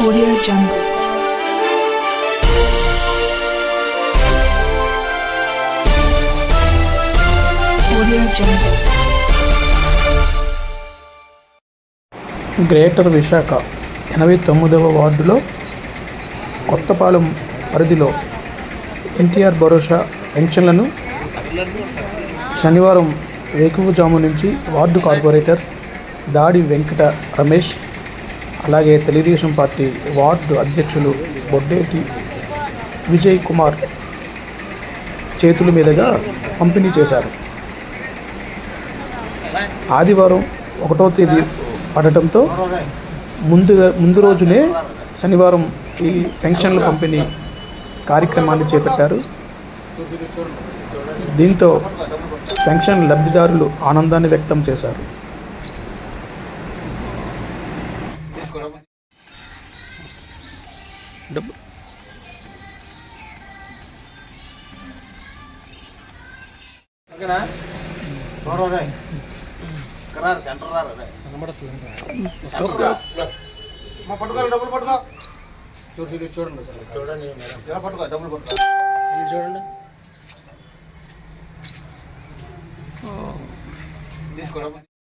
Audio Jungle. Audio Jungle. Greater Visakha ఎనభై తొమ్మిదవ వార్డులో కొత్తపాలెం పరిధిలో ఎన్టీఆర్ భరోసా పెన్షన్లను శనివారం వేకువజాము నుంచి వార్డు కార్పొరేటర్ దాడి వెంకట రమేష్ అలాగే తెలుగుదేశం పార్టీ వార్డు అధ్యక్షులు బొడ్డేటి విజయ్ కుమార్ చేతుల మీదుగా పంపిణీ చేశారు. ఆదివారం ఒకటో తేదీ పడటంతో ముందుగా ముందు రోజునే శనివారం ఈ పెన్షన్ల పంపిణీ కార్యక్రమాన్ని చేపట్టారు. దీంతో పెన్షన్ లబ్ధిదారులు ఆనందాన్ని వ్యక్తం చేశారు. డబ్బు. ఓకేనా? బాగా రే? కరారు సెంటర్ రారు రే? మా పట్టుకోవాలి డబ్బులు పట్టుకో. చూడు చూడు చూడండి సార్ చూడండి పట్టుకో డబ్బులు పట్టుకో. చూడండి. తీసుకో డబ్బులు